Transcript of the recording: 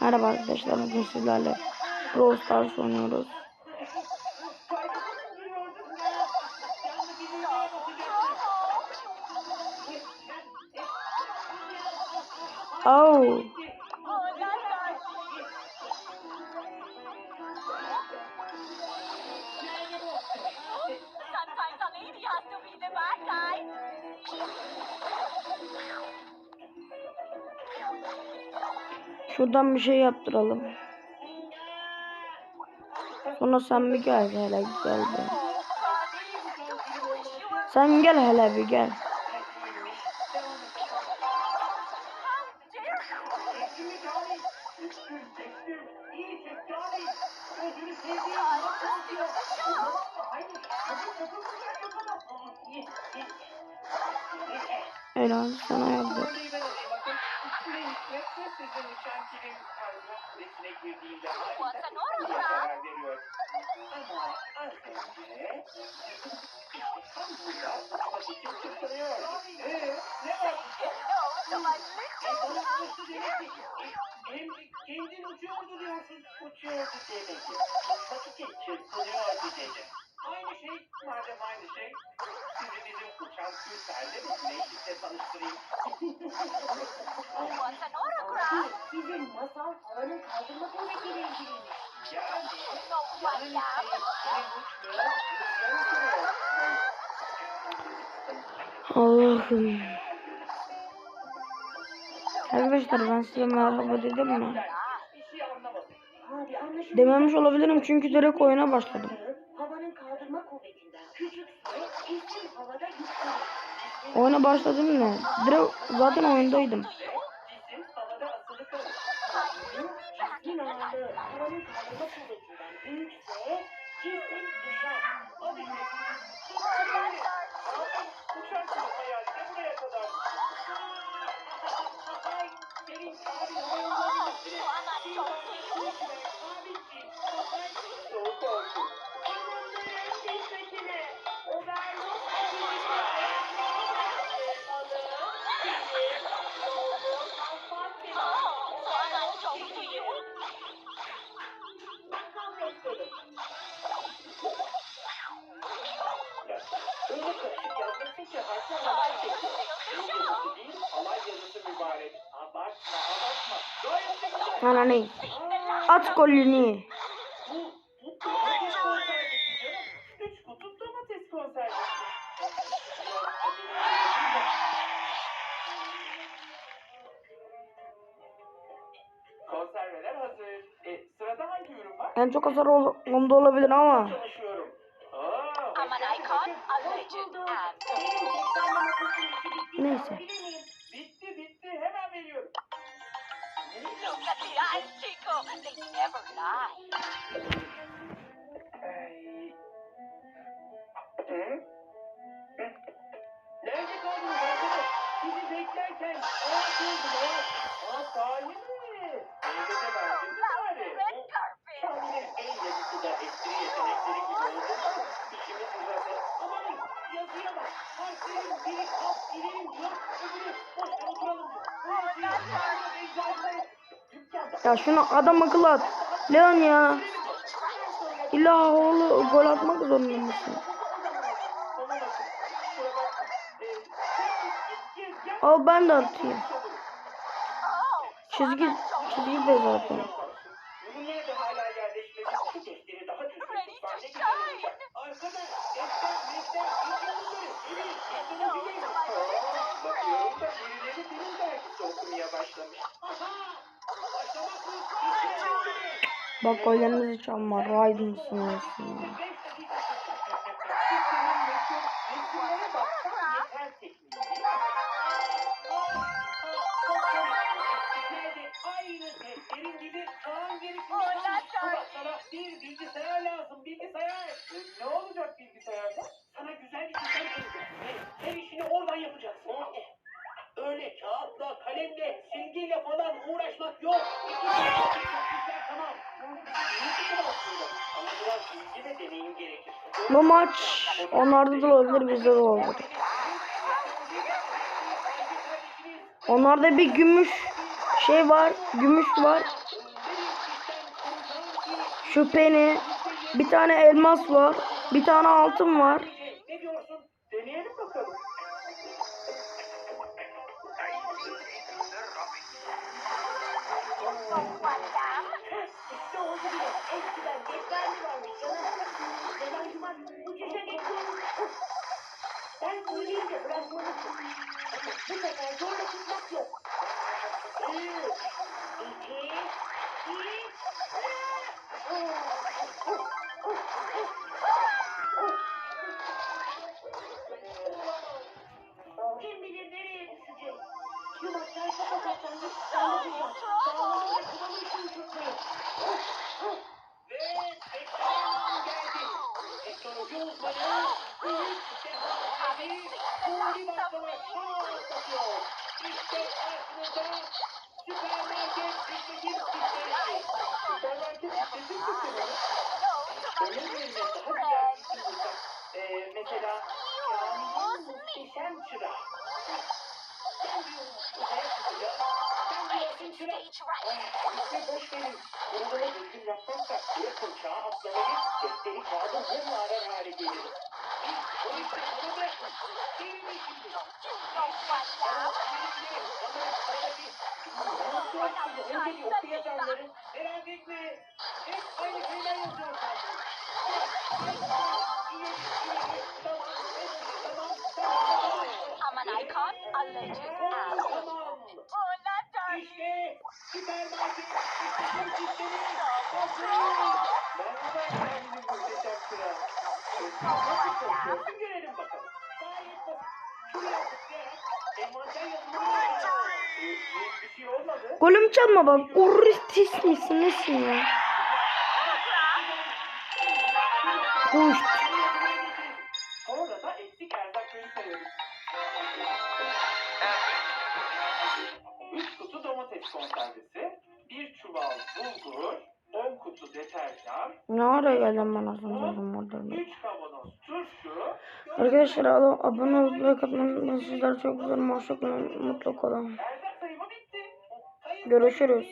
Merhaba arkadaşlar bugün sizlerle Brawl Stars oynuyoruz. Oh. Şuradan bir şey yaptıralım. Sonra sen bir gel hele güzel bir. Sen gel hele bir gel. Helal sana yaptı. What's an autograph? No, to my little Kendin uçuyordu diyorsun. Uçuyordu demek ki. Uçmak için çırpınıyordu dedi. Aynı şey, madem aynı şey. Sizi uçan Türklerle mecliste tanıştırayım. An autograph? Sizin masal havanın kaldırma kuvvetiyle ilgiliymiş. Yani, yani. Allah'ım. Arkadaşlar ben size merhaba dedim mi? Dememiş olabilirim çünkü direkt oyuna başladım. Havanın kaldırma kuvvetinden küçükse kesin havada yükselir. Oyuna başladım ne? Direkt zaten oyundaydım. Harfler halay çekiyor. El yazısı değil, halay yazısı mübarek. Abartma, abartma. Gayet de güzel. Ana ne? At golünü. Bu, bu domates konservesi canım. Üç kutu domates konservesi. Biraz acele edelim de. Konserveler hazır. E, sırada hangi ürün var? En çok hasar ol onda olabilir ama. Çalışıyorum. Neyse. Bitti bitti hemen veriyorum. look at the eyes, Chico. They never lie. Nerede kaldınız arkadaş? Sizi beklerken ağaç oldum ağaç. Aa sahi Ya şunu adam akıllı at. Leon ya. İlla oğlu gol atmak zorunda mısın? Al ben de atayım. Çizgi, çizgi de zaten. Başlamış. Aha! Bak gollerimizi çalma. Raid mısın olsun ya. Kalemle, silgiyle falan uğraşmak yok. Bu maç onlarda da olabilir bizde de olabilir. Onlarda bir gümüş şey var. Gümüş var. Şu peni. Bir tane elmas var. Bir tane altın var. Söyleyince bırakmalısın. Bu sefer zorla tutmak yok. Üç, iki, bir, Kim bilir nereye düşecek? Yumurtayı kapatacaksan git sağlayacak. Sağlamayı ve kıvamı için tutmayın. Ve beklenen geldi. Teknoloji uzmanı Ee, mesela Kamil'in muhteşem çırağı. Ben diyorum uzaya çıkacağım. Sen diyorsun çırak. İşte boş verin. Da düzgün yapmazsak bir kılçağı atlamayı defteri kağıdı arar hale geliriz. Aman Icon, a legend. Hola, darling. İşte, süper market, işte Türk işleri, basın. Nasıl çalışıyorsun görelim bakalım. Golüm çalma bak. Urristis misin nesin ya? Kuş. Sonra da eksik erzakları sayıyoruz. Üç kutu domates konservesi, bir çuval bulgur, 10 kutu deterjan, Ne ara geldim ben oğlum orada. 3 kavanoz turşu, Arkadaşlar abone abone olup like atmayı. Sizler çok güzel hoşçakalın. Bitti. Sayın Görüşürüz.